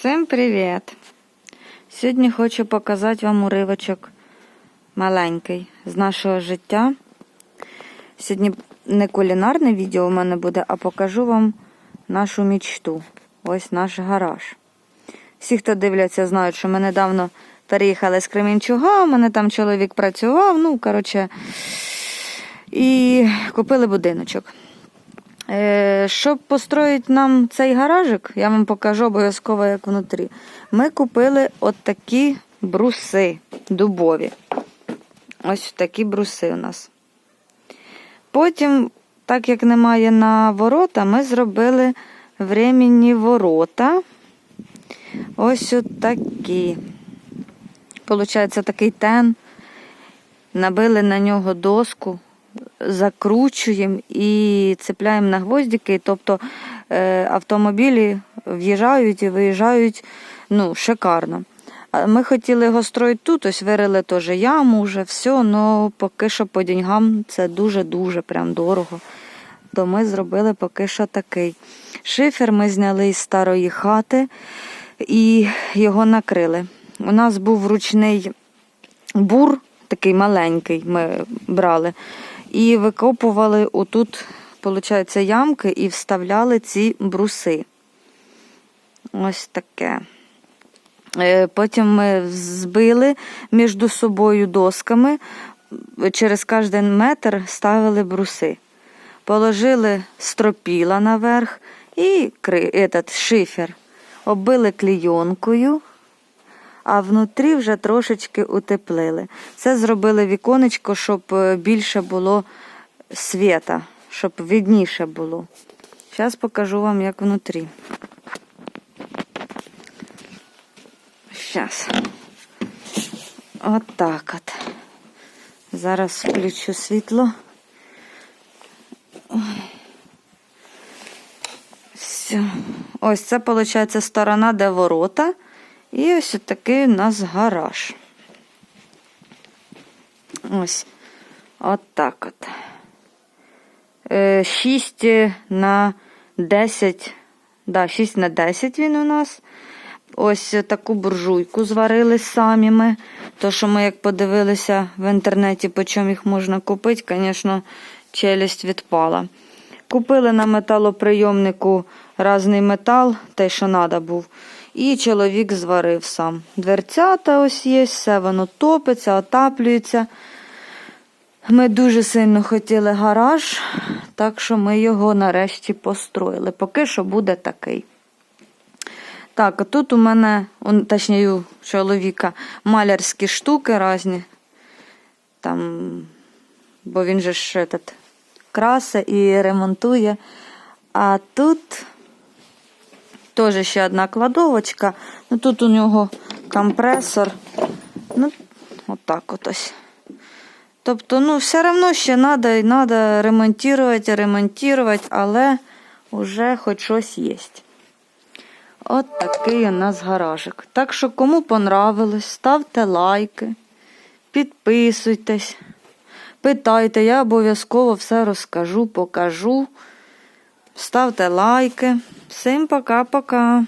Всім привіт! Сьогодні хочу показати вам уривочок маленький з нашого життя. Сьогодні не кулінарне відео у мене буде, а покажу вам нашу мічту. Ось наш гараж. Всі, хто дивляться, знають, що ми недавно переїхали з Кременчуга, у мене там чоловік працював, ну, коротше, і купили будиночок. Е, Щоб построїти нам цей гаражик, я вам покажу обов'язково, як внутрі. Ми купили от такі бруси дубові. Ось такі бруси у нас. Потім, так як немає на ворота, ми зробили временні ворота. Ось такі. Получається такий тен. Набили на нього доску закручуємо і цепляємо на гвоздики. Тобто е, автомобілі в'їжджають і виїжджають ну, шикарно. Ми хотіли його строїти тут, ось вирили теж яму, вже все, але поки що по деньгам це дуже-дуже прям дорого. То ми зробили поки що такий. Шифер ми зняли із старої хати і його накрили. У нас був ручний бур, такий маленький, ми брали. І викопували отут, виходить, ямки і вставляли ці бруси. Ось таке. Е, Потім ми збили між собою досками, через кожен метр ставили бруси. Положили стропіла наверх і этот, шифер. Оббили клійонкою, а внутрі вже трошечки утеплили. Це зробили віконечко, щоб е, більше було світа, щоб видніше було. Зараз покажу вам, як внутрі. Зараз. От от. Зараз включу світло. Все. Ось це, виходить, сторона, де ворота. І ось такий у нас гараж. Ось. От так от. 6 на 10. Да, 6 на 10 він у нас. Ось таку буржуйку зварили самі ми. То, що ми, як подивилися в інтернеті, по чому їх можна купити, звісно, челюсть відпала. Купили на металоприйомнику різний метал, те, що треба був. І чоловік зварив сам. Дверцята ось є, все воно топиться, отаплюється. Ми дуже сильно хотіли гараж, так що ми його нарешті построїли. Поки що буде такий. Так, тут у мене, точніше, у чоловіка малярські штуки різні. Там, бо він же ж этот, красе і ремонтує. А тут теж ще одна кладовочка. Ну, Тут у нього компресор. Ну, отак от ось. Тобто, ну, все одно ще треба і треба ремонтувати, ремонтувати, але вже хоч щось є. От такий у нас гаражик. Так що, кому понравилось, ставте лайки, підписуйтесь, питайте, я обов'язково все розкажу, покажу. Ставте лайки. Всім пока-пока.